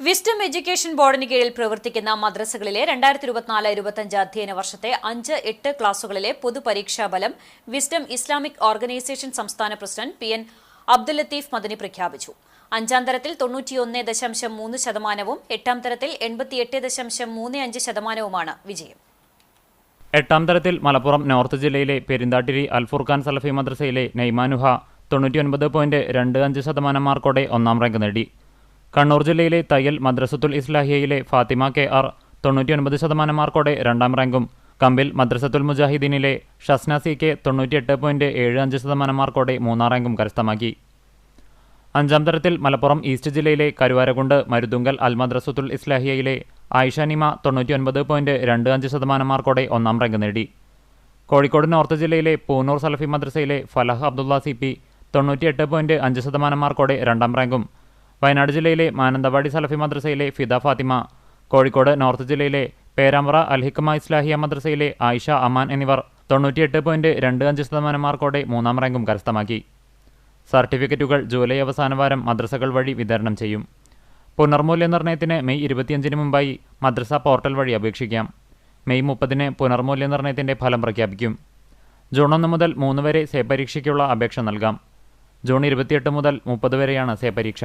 Wisdom education ബോർഡിന് കീഴിൽ പ്രവർത്തിക്കുന്ന മദ്രസകളിലെ രണ്ടായിരത്തി ഇരുപത്തിനാല് ഇരുപത്തിയഞ്ച് അധ്യയന വർഷത്തെ അഞ്ച് എട്ട് ക്ലാസുകളിലെ പൊതുപരീക്ഷാ ഫലം വിസ്ഡം ഇസ്ലാമിക് ഓർഗനൈസേഷൻ സംസ്ഥാന president P N Abdul Latheef Madani പ്രഖ്യാപിച്ചു. അഞ്ചാം തരത്തിൽ തൊണ്ണൂറ്റിയൊന്ന് ദശാംശം മൂന്ന് ശതമാനവും എട്ടാം തരത്തിൽ എൺപത്തിയെട്ട് ദശാംശം മൂന്ന് അഞ്ച് ശതമാനവുമാണ് വിജയം. എട്ടാം തരത്തിൽ മലപ്പുറം നോർത്ത് ജില്ലയിലെ പെരിന്താട്ടിരി അൽഫുർഖാൻ സലഫി മദ്രസയിലെ നെയ്മാനുഹ തൊണ്ണൂറ്റിയൊൻപത് പോയിന്റ് രണ്ട് അഞ്ച് ശതമാനം മാർക്കോടെ ഒന്നാം റാങ്ക് നേടി. കണ്ണൂർ ജില്ലയിലെ തയ്യൽ മദ്രസത്തുൽ ഇസ്ലാഹിയയിലെ ഫാത്തിമ കെ ആർ തൊണ്ണൂറ്റിയൊൻപത് ശതമാനം മാർക്കോടെ രണ്ടാം റാങ്കും. കമ്പിൽ മദ്രസത്തുൽ മുജാഹിദീനിലെ ഷസ്ന സി കെ തൊണ്ണൂറ്റിയെട്ട് പോയിന്റ് ഏഴ് അഞ്ച് ശതമാനം മാർക്കോടെ മൂന്നാം റാങ്കും കരസ്ഥമാക്കി. അഞ്ചാം തരത്തിൽ മലപ്പുറം ഈസ്റ്റ് ജില്ലയിലെ കരുവാരകുണ്ട് മരുതുങ്കൽ അൽ മദ്രസത്തുൽ ഇസ്ലാഹിയയിലെ ആയിഷ നിമ തൊണ്ണൂറ്റിയൊൻപത് പോയിന്റ് രണ്ട് അഞ്ച് ശതമാനം മാർക്കോടെ ഒന്നാം റാങ്ക് നേടി. കോഴിക്കോട് നോർത്ത് ജില്ലയിലെ പൂനൂർ സലഫി മദ്രസയിലെ ഫലഹ് അബ്ദുള്ള സി പി തൊണ്ണൂറ്റിയെട്ട് പോയിന്റ് അഞ്ച് ശതമാനം മാർക്കോടെ രണ്ടാം റാങ്കും. വയനാട് ജില്ലയിലെ മാനന്തവാടി സലഫി മദ്രസയിലെ ഫിദ ഫാത്തിമ കോഴിക്കോട് നോർത്ത് ജില്ലയിലെ പേരാമ്പ്ര അൽഹിക്കമ ഇസ്ലാഹിയ മദ്രസയിലെ ആയിഷ അമാൻ എന്നിവർ തൊണ്ണൂറ്റിയെട്ട് പോയിന്റ് രണ്ട് അഞ്ച് ശതമാനം മാർക്കോടെ മൂന്നാം റാങ്കും കരസ്ഥമാക്കി. സർട്ടിഫിക്കറ്റുകൾ ജൂലൈ അവസാന വാരം മദ്രസകൾ വഴി വിതരണം ചെയ്യും. പുനർമൂല്യനിർണയത്തിന് മെയ് ഇരുപത്തിയഞ്ചിന് മുമ്പായി മദ്രസ പോർട്ടൽ വഴി അപേക്ഷിക്കാം. മെയ് മുപ്പതിന് പുനർമൂല്യനിർണയത്തിന്റെ ഫലം പ്രഖ്യാപിക്കും. ജൂൺ ഒന്ന് മുതൽ മൂന്ന് വരെ സേ പരീക്ഷയ്ക്കുള്ള അപേക്ഷ നൽകാം. ജൂൺ ഇരുപത്തിയെട്ട് മുതൽ മുപ്പത് വരെയാണ് സേ പരീക്ഷ.